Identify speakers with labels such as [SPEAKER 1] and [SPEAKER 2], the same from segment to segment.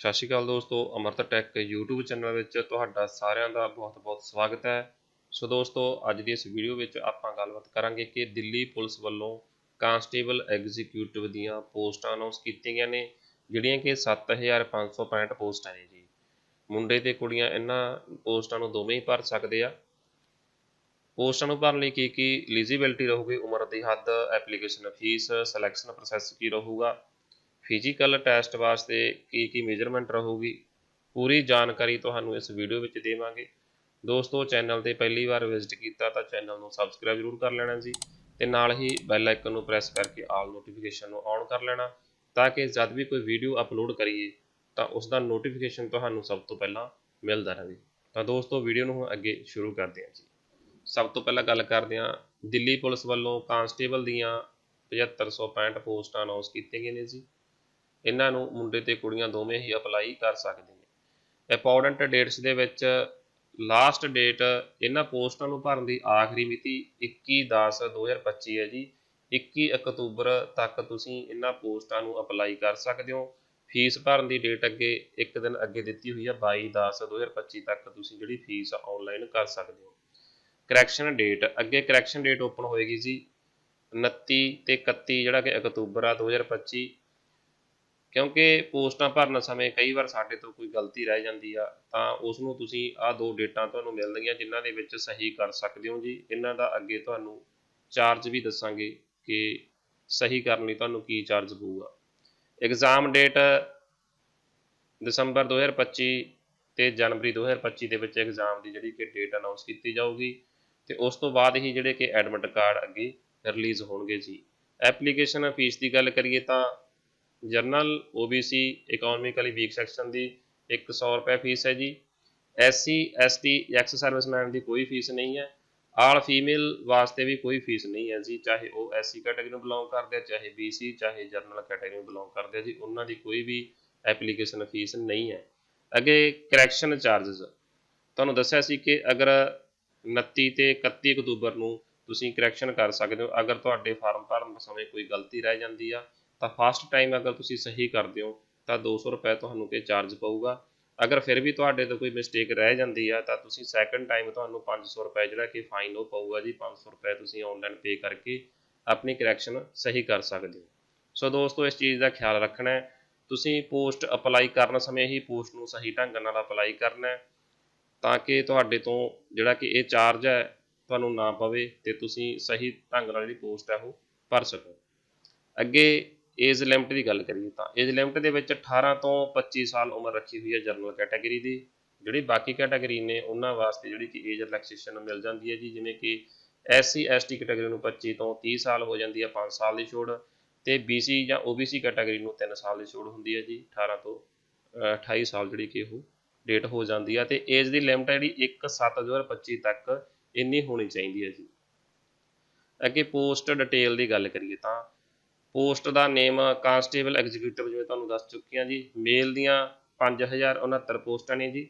[SPEAKER 1] ਸਤਿ ਸ਼੍ਰੀ ਅਕਾਲ ਦੋਸਤੋ, ਅਮਰਤ tech YouTube channel ਵਿੱਚ ਤੁਹਾਡਾ ਸਾਰਿਆਂ ਦਾ ਬਹੁਤ-ਬਹੁਤ ਸਵਾਗਤ ਹੈ। ਸੋ ਦੋਸਤੋ, ਅੱਜ ਦੀ ਇਸ ਵੀਡੀਓ ਵਿੱਚ ਆਪਾਂ ਗੱਲਬਾਤ ਕਰਾਂਗੇ ਕਿ ਦਿੱਲੀ ਪੁਲਿਸ ਵੱਲੋਂ ਕਾਂਸਟੇਬਲ ਐਗਜ਼ੀਕਿਊਟਿਵ ਦੀਆਂ ਪੋਸਟਾਂ ਅਨਾਉਂਸ ਕੀਤੀਆਂ ਗਈਆਂ ਨੇ, ਜਿਹੜੀਆਂ ਕਿ 7565 ਪੋਸਟਾਂ ਨੇ ਜੀ। ਮੁੰਡੇ ਤੇ ਕੁੜੀਆਂ ਇਹਨਾਂ ਪੋਸਟਾਂ ਨੂੰ ਦੋਵੇਂ ਹੀ ਭਰ ਸਕਦੇ ਆ। ਪੋਸਟਾਂ ਨੂੰ ਭਰਨ ਲਈ ਕੀ ਕੀ ਐਲੀਜੀਬਿਲਟੀ ਰਹੂਗੀ, ਉਮਰ ਦੀ ਹੱਦ ਐਪਲੀਕੇਸ਼ਨ ਫੀਸ ਸਿਲੈਕਸ਼ਨ ਪ੍ਰੋਸੈਸ ਕੀ ਰਹੂਗਾ ਫਿਜ਼ੀਕਲ ਟੈਸਟ ਵਾਸਤੇ ਕੀ ਕੀ ਮੇਜਰਮੈਂਟ ਰਹੂਗੀ, ਪੂਰੀ ਜਾਣਕਾਰੀ ਤੁਹਾਨੂੰ ਇਸ ਵੀਡੀਓ ਵਿੱਚ ਦੇਵਾਂਗੇ। ਦੋਸਤੋ ਚੈਨਲ ਤੇ ਪਹਿਲੀ ਵਾਰ ਵਿਜ਼ਿਟ ਕੀਤਾ ਤਾਂ ਚੈਨਲ ਨੂੰ ਸਬਸਕ੍ਰਾਈਬ ਜ਼ਰੂਰ ਕਰ ਲੈਣਾ ਜੀ ਤੇ ਨਾਲ ਹੀ ਬੈਲ ਆਈਕਨ ਨੂੰ ਪ੍ਰੈਸ ਕਰਕੇ ਆਲ ਨੋਟੀਫਿਕੇਸ਼ਨ ਨੂੰ ਔਨ ਕਰ ਲੈਣਾ ਤਾਂ ਕਿ ਜਦ ਵੀ ਕੋਈ ਵੀਡੀਓ ਅਪਲੋਡ ਕਰੀਏ ਤਾਂ ਉਸ ਦਾ ਨੋਟੀਫਿਕੇਸ਼ਨ ਤੁਹਾਨੂੰ ਸਭ ਤੋਂ ਪਹਿਲਾਂ ਮਿਲਦਾ ਰਹੇ। ਤਾਂ ਦੋਸਤੋ ਵੀਡੀਓ ਨੂੰ ਹੁਣ ਅੱਗੇ ਸ਼ੁਰੂ ਕਰਦੇ ਹਾਂ ਜੀ। ਸਭ ਤੋਂ ਪਹਿਲਾਂ ਗੱਲ ਕਰਦੇ ਹਾਂ, ਦਿੱਲੀ ਪੁਲਿਸ ਵੱਲੋਂ ਕਾਂਸਟੇਬਲ ਦੀਆਂ 7565 ਪੋਸਟਾਂ ਅਨਾਉਂਸ ਕੀਤੀਆਂ ਗਈਆਂ ਨੇ ਜੀ। ਇਹਨਾਂ ਨੂੰ ਮੁੰਡੇ ਤੇ ਕੁੜੀਆਂ ਦੋਵੇਂ ਹੀ ਅਪਲਾਈ ਕਰ ਸਕਦੇ ਨੇ। ਇੰਪੋਰਟੈਂਟ ਡੇਟਸ ਦੇ ਵਿੱਚ ਲਾਸਟ ਡੇਟ ਇਹਨਾਂ ਪੋਸਟਾਂ ਨੂੰ ਭਰਨ ਦੀ ਆਖਰੀ ਮਿਤੀ 21/10/2025 ਹੈ ਜੀ। 21 ਅਕਤੂਬਰ ਤੱਕ ਤੁਸੀਂ ਇਹਨਾਂ ਪੋਸਟਾਂ ਨੂੰ ਅਪਲਾਈ ਕਰ ਸਕਦੇ ਹੋ। ਫੀਸ ਭਰਨ ਦੀ ਡੇਟ ਅੱਗੇ ਇੱਕ ਦਿਨ ਅੱਗੇ ਦਿੱਤੀ ਹੋਈ ਹੈ 22/10/2025 ਤੱਕ ਤੁਸੀਂ ਜਿਹੜੀ ਫੀਸ ਆਨਲਾਈਨ ਕਰ ਸਕਦੇ ਹੋ। ਕਰੈਕਸ਼ਨ ਡੇਟ ਅੱਗੇ ਕਰੈਕਸ਼ਨ ਡੇਟ ਓਪਨ ਹੋਏਗੀ ਜੀ 29 ਤੇ 31 ਜਿਹੜਾ ਕਿ ਅਕਤੂਬਰ ਆ 2025 ਕਿਉਂਕਿ ਪੋਸਟਾਂ ਭਰਨ ਸਮੇਂ ਕਈ ਵਾਰ ਸਾਡੇ ਤੋਂ ਕੋਈ ਗਲਤੀ ਰਹਿ ਜਾਂਦੀ ਆ, ਤਾਂ ਉਸ ਨੂੰ ਤੁਸੀਂ ਆਹ ਦੋ ਡੇਟਾਂ ਤੁਹਾਨੂੰ ਮਿਲਣਗੀਆਂ ਜਿਨ੍ਹਾਂ ਦੇ ਵਿੱਚ ਸਹੀ ਕਰ ਸਕਦੇ ਹੋ ਜੀ। ਇਹਨਾਂ ਦਾ ਅੱਗੇ ਤੁਹਾਨੂੰ ਚਾਰਜ ਵੀ ਦੱਸਾਂਗੇ ਕਿ ਸਹੀ ਕਰਨ ਲਈ ਤੁਹਾਨੂੰ ਕੀ ਚਾਰਜ ਪਊਗਾ। ਐਗਜ਼ਾਮ ਡੇਟ ਦਸੰਬਰ 2025 ਤੇ ਜਨਵਰੀ 2025 ਦੇ ਵਿੱਚ ਐਗਜ਼ਾਮ ਦੀ ਜਿਹੜੀ ਕਿ ਡੇਟ ਅਨਾਉਂਸ ਕੀਤੀ ਜਾਊਗੀ ਤੇ ਉਸ ਤੋਂ ਬਾਅਦ ਹੀ ਜਿਹੜੇ ਕਿ ਐਡਮਿਟ ਕਾਰਡ ਅੱਗੇ ਰਿਲੀਜ਼ ਹੋਣਗੇ ਜੀ। ਐਪਲੀਕੇਸ਼ਨ ਫੀਸ ਦੀ ਗੱਲ ਕਰੀਏ ਤਾਂ general OBC economically weak section ਦੀ 100 ਰੁਪਏ ਫੀਸ ਹੈ ਜੀ। SC ST ਐਕਸ ਸਰਵਿਸਮੈਨ ਦੀ ਕੋਈ ਫੀਸ ਨਹੀਂ ਹੈ। ਆਲ ਫੀਮੇਲ ਵਾਸਤੇ ਵੀ ਕੋਈ ਫੀਸ ਨਹੀਂ ਹੈ ਜੀ, ਚਾਹੇ ਉਹ SC ਕੈਟਾਗਰੀ ਨੂੰ ਬਿਲੋਂਗ ਕਰਦੇ ਆ, ਚਾਹੇ BC ਚਾਹੇ ਜਰਨਲ ਕੈਟਾਗਰੀ ਨੂੰ ਬਿਲੋਂਗ ਕਰਦੇ ਆ ਜੀ, ਉਹਨਾਂ ਦੀ ਕੋਈ ਵੀ ਐਪਲੀਕੇਸ਼ਨ ਫੀਸ ਨਹੀਂ ਹੈ। ਅੱਗੇ ਕਰੈਕਸ਼ਨ ਚਾਰजेस ਤੁਹਾਨੂੰ ਦੱਸਿਆ ਸੀ ਕਿ ਅਗਰ 29 ਤੇ 31 ਅਕਤੂਬਰ ਨੂੰ ਤੁਸੀਂ ਕਰੈਕਸ਼ਨ ਕਰ ਸਕਦੇ ਹੋ, ਅਗਰ ਤੁਹਾਡੇ ਫਾਰਮ ਭਰਨ ਸਮੇਂ ਕੋਈ ਗਲਤੀ ਰਹਿ ਜਾਂਦੀ ਆ ਤਾਂ ਫਸਟ ਟਾਈਮ ਅਗਰ ਤੁਸੀਂ ਸਹੀ ਕਰਦੇ ਹੋ, ਤਾਂ 200 ਰੁਪਏ ਤੁਹਾਨੂੰ ਤੇ ਚਾਰਜ ਪਊਗਾ। ਅਗਰ ਫਿਰ ਵੀ ਤੁਹਾਡੇ ਤੋਂ ਕੋਈ ਮਿਸਟੇਕ ਰਹਿ ਜਾਂਦੀ ਆ, ਤਾਂ ਤੁਸੀਂ ਸੈਕੰਡ ਟਾਈਮ ਤੁਹਾਨੂੰ 500 ਰੁਪਏ ਜਿਹੜਾ ਕਿ ਫਾਈਨ ਉਹ ਪਊਗਾ ਜੀ। 500 ਰੁਪਏ ਤੁਸੀਂ ਆਨਲਾਈਨ ਪੇ ਕਰਕੇ ਆਪਣੀ ਕਰੈਕਸ਼ਨ ਸਹੀ ਕਰ ਸਕਦੇ ਹੋ। ਸੋ ਦੋਸਤੋ, ਇਸ ਚੀਜ਼ ਦਾ ਖਿਆਲ ਰੱਖਣਾ ਹੈ। ਤੁਸੀਂ ਪੋਸਟ ਅਪਲਾਈ ਕਰਨ ਸਮੇਂ ਹੀ ਪੋਸਟ ਨੂੰ ਸਹੀ ਢੰਗ ਨਾਲ ਅਪਲਾਈ ਕਰਨਾ ਹੈ, ਤਾਂ ਕਿ ਤੁਹਾਡੇ ਤੋਂ ਜਿਹੜਾ ਕਿ ਇਹ ਚਾਰਜ ਹੈ ਤੁਹਾਨੂੰ ਨਾ ਪਵੇ ਤੇ ਤੁਸੀਂ ਸਹੀ ਢੰਗ ਨਾਲ ਜਿਹੜੀ ਪੋਸਟ ਹੈ ਉਹ ਭਰ ਸਕੋ। ਅੱਗੇ ਏਜ ਲਿਮਟ ਦੀ ਗੱਲ ਕਰੀਏ ਤਾਂ ਏਜ ਲਿਮਟ ਦੇ ਵਿੱਚ 18 ਤੋਂ 25 ਸਾਲ ਉਮਰ ਰੱਖੀ ਹੋਈ ਹੈ ਜਨਰਲ ਕੈਟਾਗਰੀ ਦੀ। ਜਿਹੜੀ ਬਾਕੀ ਕੈਟਾਗਰੀ ਨੇ, ਉਹਨਾਂ ਵਾਸਤੇ ਜਿਹੜੀ ਕਿ ਏਜ ਰਿਲੈਕਸੇਸ਼ਨ ਮਿਲ ਜਾਂਦੀ ਹੈ ਜੀ, ਜਿਵੇਂ ਕਿ ਐਸਸੀ ਐਸਟੀ ਕੈਟਾਗਰੀ ਨੂੰ 25 ਤੋਂ 30 ਸਾਲ ਹੋ ਜਾਂਦੀ ਹੈ 5 ਸਾਲ ਦੀ ਛੋੜ ਤੇ BC ਜਾਂ OBC ਕੈਟਾਗਰੀ ਨੂੰ 3 ਸਾਲ ਦੀ ਛੋੜ ਹੁੰਦੀ ਹੈ ਜੀ 18 ਤੋਂ 28 ਸਾਲ ਜਿਹੜੀ ਕਿ ਉਹ ਡੇਟ ਹੋ ਜਾਂਦੀ ਹੈ ਤੇ ਏਜ ਦੀ ਲਿਮਟ ਜਿਹੜੀ 1/7/2025 ਤੱਕ ਇੰਨੀ ਹੋਣੀ ਚਾਹੀਦੀ ਹੈ ਜੀ। ਅੱਗੇ ਪੋਸਟ ਡਿਟੇਲ ਦੀ ਗੱਲ ਕਰੀਏ ਤਾਂ ਪੋਸਟ ਦਾ ਨੇਮ ਕਾਂਸਟੇਬਲ ਐਗਜ਼ੀਕਿਊਟਿਵ ਜਿਵੇਂ ਤੁਹਾਨੂੰ ਦੱਸ ਚੁੱਕੀ ਹਾਂ ਜੀ। ਮੇਲ ਦੀਆਂ 5069 ਪੋਸਟਾਂ ਨੇ ਜੀ।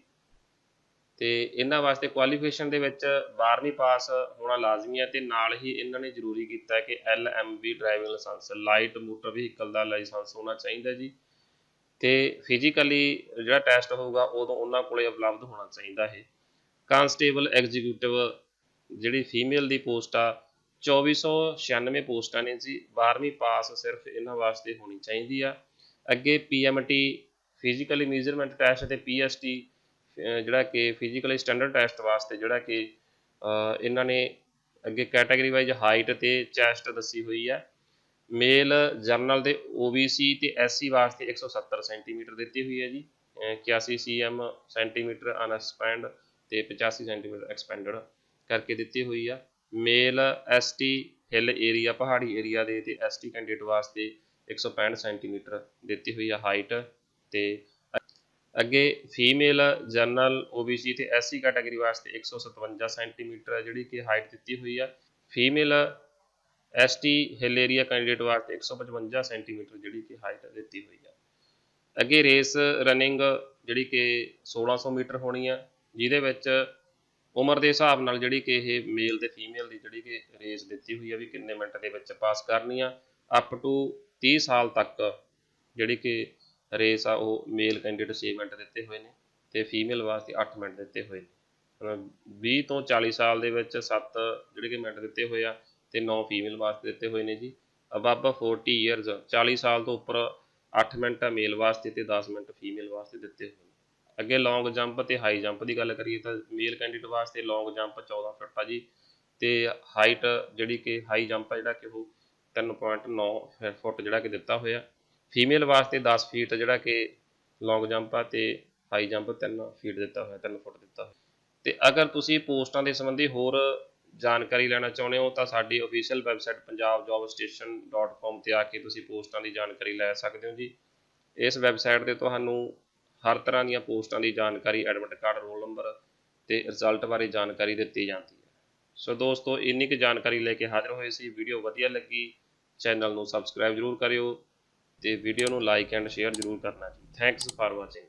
[SPEAKER 1] ਤੇ ਇਹਨਾਂ ਵਾਸਤੇ ਕੁਆਲੀਫਿਕੇਸ਼ਨ ਦੇ ਵਿੱਚ 12ਵੀਂ ਪਾਸ ਹੋਣਾ ਲਾਜ਼ਮੀ ਹੈ ਤੇ ਨਾਲ ਹੀ ਇਹਨਾਂ ਨੇ ਜ਼ਰੂਰੀ ਕੀਤਾ ਹੈ ਕਿ LMV driving licence light motor vehicle ਦਾ ਲਾਇਸੈਂਸ ਹੋਣਾ ਚਾਹੀਦਾ ਜੀ। ਤੇ ਫਿਜ਼ੀਕਲੀ ਜਿਹੜਾ ਟੈਸਟ ਹੋਊਗਾ ਉਦੋਂ ਉਹਨਾਂ ਕੋਲੇ ਉਪਲਬਧ ਹੋਣਾ ਚਾਹੀਦਾ ਹੈ ਕਾਂਸਟੇਬਲ ਐਗਜ਼ੀਕਿਊਟਿਵ ਜਿਹੜੀ ਫੀਮੇਲ ਦੀ ਪੋਸਟ ਆ 2496 ਪੋਸਟਾਂ ਨੇ ਜੀ 12ਵੀਂ ਪਾਸ ਸਿਰਫ ਇਹਨਾਂ ਵਾਸਤੇ ਹੋਣੀ ਚਾਹੀਦੀ ਆ। ਅੱਗੇ ਪੀਐਮਟੀ ਫਿਜ਼ੀਕਲੀ ਮੈਜ਼ਰਮੈਂਟ ਟੈਸਟ ਤੇ ਪੀਐਸਟੀ ਜਿਹੜਾ ਕਿ ਫਿਜ਼ੀਕਲੀ ਸਟੈਂਡਰਡ ਟੈਸਟ ਵਾਸਤੇ ਜਿਹੜਾ ਕਿ ਇਹਨਾਂ ਨੇ ਅੱਗੇ ਕੈਟਾਗਰੀ ਵਾਈਜ਼ ਹਾਈਟ ਤੇ ਚੈਸਟ ਦੱਸੀ ਹੋਈ ਆ। ਮੇਲ ਜਰਨਲ ਦੇ OBC ਤੇ SC ਵਾਸਤੇ 170 ਸੈਂਟੀਮੀਟਰ ਦਿੱਤੀ ਹੋਈ ਹੈ ਜੀ। 81 ਸੀਐਮ ਸੈਂਟੀਮੀਟਰ ਅਨਐਕਸਪੈਂਡ ਤੇ 85 ਸੈਂਟੀਮੀਟਰ ਐਕਸਪੈਂਡਡ ਕਰਕੇ ਦਿੱਤੀ ਹੋਈ ਆ। ਮੇਲ ਐਸਟੀ ਹਿੱਲ ਏਰੀਆ ਪਹਾੜੀ ਏਰੀਆ ਦੇ ਤੇ ਐਸਟੀ ਕੈਂਡੀਡੇਟ ਵਾਸਤੇ 165 ਸੈਂਟੀਮੀਟਰ ਦਿੱਤੀ ਹੋਈ ਆ ਹਾਈਟ ਤੇ ਅੱਗੇ ਫੀਮੇਲ ਜਨਰਲ OBC ਤੇ ਐਸਸੀ ਕੈਟਾਗਰੀ ਵਾਸਤੇ 157 ਸੈਂਟੀਮੀਟਰ ਜਿਹੜੀ ਕਿ ਹਾਈਟ ਦਿੱਤੀ ਹੋਈ ਆ। Female ST hill area candidate ਵਾਸਤੇ 155 ਸੈਂਟੀਮੀਟਰ ਜਿਹੜੀ ਕਿ ਹਾਈਟ ਦਿੱਤੀ ਹੋਈ ਆ। ਅੱਗੇ ਰੇਸ ਰਨਿੰਗ ਜਿਹੜੀ ਕਿ 1600 ਮੀਟਰ ਹੋਣੀ ਆ, ਜਿਹਦੇ ਵਿੱਚ ਉਮਰ ਦੇ ਹਿਸਾਬ ਨਾਲ ਜਿਹੜੀ ਕਿ ਇਹ ਮੇਲ ਤੇ ਫੀਮੇਲ ਦੀ ਜਿਹੜੀ ਕਿ ਰੇਸ ਦਿੱਤੀ ਹੋਈ ਆ ਵੀ ਕਿੰਨੇ ਮਿੰਟ ਦੇ ਵਿੱਚ ਪਾਸ ਕਰਨੀ ਆ ਅਪ ਟੂ 30 ਸਾਲ ਤੱਕ ਜਿਹੜੀ ਕਿ ਰੇਸ ਆ ਉਹ ਮੇਲ ਕੈਂਡੀਡੇਟ 6 ਮਿੰਟ ਦਿੱਤੇ ਹੋਏ ਨੇ ਤੇ ਫੀਮੇਲ ਵਾਸਤੇ 8 ਮਿੰਟ ਦਿੱਤੇ ਹੋਏ ਨੇ। 20 ਤੋਂ 40 ਸਾਲ ਦੇ ਵਿੱਚ 7 ਜਿਹੜੇ ਕਿ ਮਿੰਟ ਦਿੱਤੇ ਹੋਏ ਆ ਤੇ 9 ਫੀਮੇਲ ਵਾਸਤੇ ਦਿੱਤੇ ਹੋਏ ਨੇ ਜੀ। ਅਬਵ 40 ਇਅਰਸ 40 ਸਾਲ ਤੋਂ ਉੱਪਰ 8 ਮਿੰਟ ਮੇਲ ਵਾਸਤੇ ਤੇ 10 ਮਿੰਟ ਫੀਮੇਲ ਵਾਸਤੇ ਦਿੱਤੇ ਹੋਏ ਅੱਗੇ ਲੌਂਗ ਜੰਪ ਤੇ ਹਾਈ ਜੰਪ ਦੀ ਗੱਲ ਕਰੀਏ ਤਾਂ ਮੇਲ ਕੈਂਡੀਡੇਟ ਵਾਸਤੇ ਲੌਂਗ ਜੰਪ 14 ਫੁੱਟ ਆ ਜੀ ਤੇ ਹਾਈਟ ਜਿਹੜੀ ਕਿ ਹਾਈ ਜੰਪ ਆ ਜਿਹੜਾ ਕਿ ਉਹ 3.9 ਫੁੱਟ ਜਿਹੜਾ ਕਿ ਦਿੱਤਾ ਹੋਇਆ। ਫੀਮੇਲ ਵਾਸਤੇ 10 ਫੀਟ ਜਿਹੜਾ ਕਿ ਲੌਂਗ ਜੰਪ ਆ ਤੇ ਹਾਈ ਜੰਪ 3 ਫੀਟ ਦਿੱਤਾ ਹੋਇਆ 3 ਫੁੱਟ ਦਿੱਤਾ ਹੋਇਆ। ਤੇ ਅਗਰ ਤੁਸੀਂ ਪੋਸਟਾਂ ਦੇ ਸੰਬੰਧੀ ਹੋਰ ਜਾਣਕਾਰੀ ਲੈਣਾ ਚਾਹੁੰਦੇ ਹੋ ਤਾਂ ਸਾਡੀ ਅਫੀਸ਼ੀਅਲ ਵੈਬਸਾਈਟ punjabjobstation.com ਤੇ ਆ ਕੇ ਤੁਸੀਂ ਪੋਸਟਾਂ ਦੀ ਜਾਣਕਾਰੀ ਲੈ ਸਕਦੇ ਹੋ ਜੀ। ਇਸ ਵੈਬਸਾਈਟ ਤੇ ਤੁਹਾਨੂੰ ਹਰ ਤਰ੍ਹਾਂ ਦੀਆਂ ਪੋਸਟਾਂ ਦੀ ਜਾਣਕਾਰੀ ਐਡਮਿਟ ਕਾਰਡ ਰੋਲ ਨੰਬਰ ਤੇ ਰਿਜ਼ਲਟ ਬਾਰੇ ਜਾਣਕਾਰੀ ਦਿੱਤੀ ਜਾਂਦੀ ਹੈ। ਸੋ ਦੋਸਤੋ, ਇੰਨੀ ਕੁ ਜਾਣਕਾਰੀ ਲੈ ਕੇ ਹਾਜ਼ਰ ਹੋਏ ਸੀ। ਵੀਡੀਓ ਵਧੀਆ ਲੱਗੀ ਚੈਨਲ ਨੂੰ ਸਬਸਕ੍ਰਾਈਬ ਜਰੂਰ ਕਰਿਓ ਤੇ ਵੀਡੀਓ ਨੂੰ ਲਾਈਕ ਐਂਡ ਸ਼ੇਅਰ ਜਰੂਰ ਕਰਨਾ ਜੀ। Thanks for watching